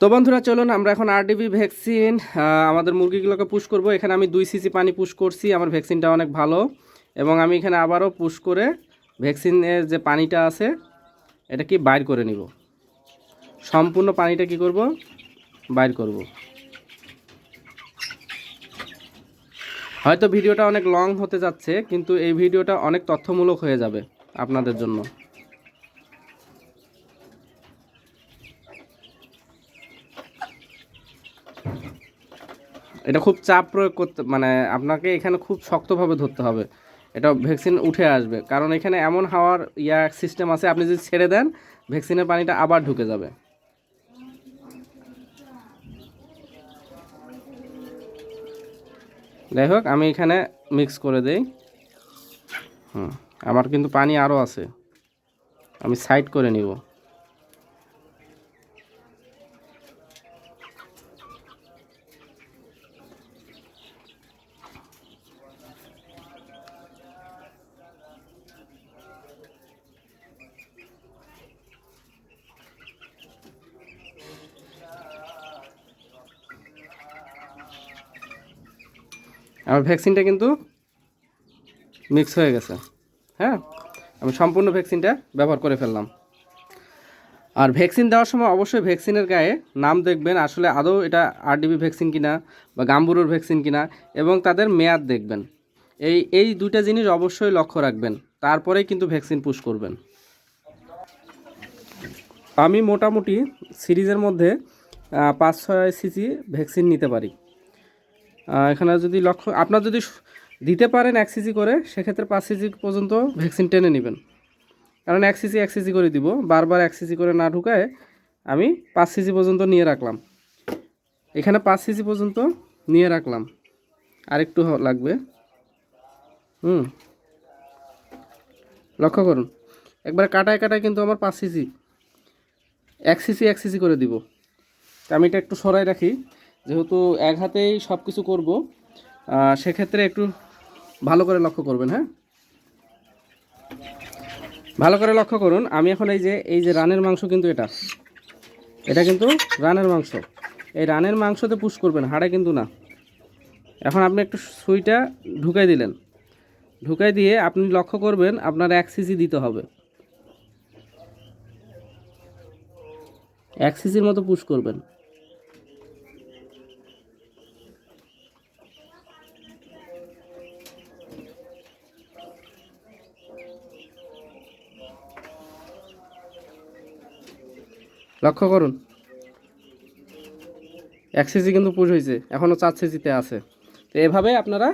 তো বন্ধুরা, চলুন, আমরা এখন আরডিবি ভ্যাকসিন আমাদের মুরগিগুলোকে পুশ করব। এখানে আমি দুই সিসি পানি পুশ করছি, আমার ভ্যাকসিনটা অনেক ভালো। এবং আমি এখানে আবারও পুশ করে ভ্যাকসিনের যে পানিটা আছে, এটা কি বাইর করে নিব? সম্পূর্ণ পানিটা কি করব? বাইর করব। হয়তো ভিডিওটা অনেক লং হতে যাচ্ছে, কিন্তু এই ভিডিওটা অনেক তথ্যমূলক হয়ে যাবে আপনাদের জন্য। এটা খুব চাপ প্রয়োগ করতে মানে আপনাকে এখানে খুব শক্তভাবে ধরতে হবে। এটা ভ্যাকসিন উঠে আসবে। কারণ এখানে এমন হাওয়ার ইয়া সিস্টেম আছে, আপনি যদি ছেড়ে দেন, ভ্যাকসিনের পানিটা আবার ঢুকে যাবে। যাই হোক, আমি এখানে মিক্স করে দেই। হুম, আমার কিন্তু পানি আরও আছে। আমি সাইড করে নিব। আমার ভ্যাকসিনটা কিন্তু মিক্স হয়ে গেছে। হ্যাঁ? আমি সম্পূর্ণ ভ্যাকসিনটা ব্যবহার করে ফেললাম। আর ভ্যাকসিন দেওয়ার সময় অবশ্যই ভ্যাকসিনের গায়ে নাম দেখবেন, আসলে আদৌ এটা আরডিবি ভ্যাকসিন কিনা বা গাম্বুরুর ভ্যাকসিন কিনা এবং তাদের মেয়াদ দেখবেন। এই এই দুইটা জিনিস অবশ্যই লক্ষ্য রাখবেন, তারপরেই কিন্তু ভ্যাকসিন পুশ করবেন। আমি মোটামুটি সিরিজের মধ্যে পাঁচ ছয় সিসি ভ্যাকসিন নিতে পারি। এখানে যদি লক্ষ্য, আপনার যদি দিতে পারেন এক সিজি করে, সেক্ষেত্রে পাঁচ সিসি পর্যন্ত ভ্যাকসিন টেনে নেবেন। কারণ এক সিসি এক সিসি করে দিব। বারবার এক সিসি করে না ঢুকায় আমি পাঁচ সিজি পর্যন্ত নিয়ে রাখলাম। এখানে পাঁচ সিজি পর্যন্ত নিয়ে রাখলাম। আরেকটু লাগবে। হুম। লক্ষ্য করুন। একবার কাটায় কাটায় কিন্তু আমার পাঁচ সিজি এক সিসি এক সিসি করে দিব। আমি এটা একটু সরাই রাখি। যেহেতু এক হাতেই সব কিছু করব সেক্ষেত্রে একটু ভালো করে লক্ষ্য করবেন হ্যাঁ? ভালো করে লক্ষ্য করুন, আমি এখন এই যে এই যে রানের মাংস কিন্তু এটা। এটা কিন্তু রানের মাংস। এই রানের মাংসতে পুশ করবেন, হাড়ে কিন্তু না। এখন আপনি একটু সুইটা ঢুকাই দিলেন। ঢুকাই দিয়ে আপনি লক্ষ্য করবেন, আপনার এক সিসি দিতে হবে। এক সিসির মতো পুশ করবেন। লক্ষ্য করুন। এক সিজি কিন্তু পুষ হয়েছে এখনও চার সিজিতে আছে। তো এভাবে আপনারা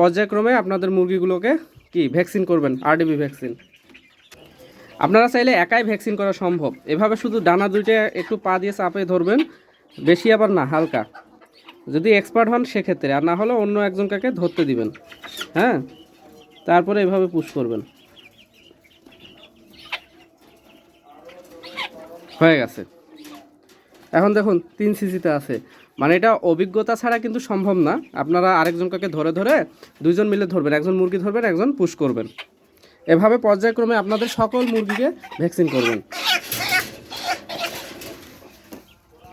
পর্যায়ক্রমে আপনাদের মুরগিগুলোকে কি, ভ্যাকসিন করবেন আরডিবি ভ্যাকসিন। আপনারা চাইলে একাই ভ্যাকসিন করা সম্ভব। এভাবে শুধু ডানা দুইটা একটু পা দিয়ে চাপে ধরবেন, বেশি আবার না, হালকা। যদি এক্সপার্ট হন সেক্ষেত্রে, আর না হলে অন্য একজন কাকে ধরতে দিবেন। হ্যাঁ? তারপরে এভাবে পুশ করবেন। হয়ে গেছে। এখন দেখুন, তিন সিসিতে আছে। মানে এটা অভিজ্ঞতা ছাড়া কিন্তু সম্ভব না। আপনারা আরেকজন কাকে ধরে ধরে দুইজন মিলে ধরবেন। একজন মুরগি ধরবেন, একজন পুশ করবেন। এভাবে পর্যায়ক্রমে আপনাদের সকল মুরগিকে ভ্যাকসিন করবেন।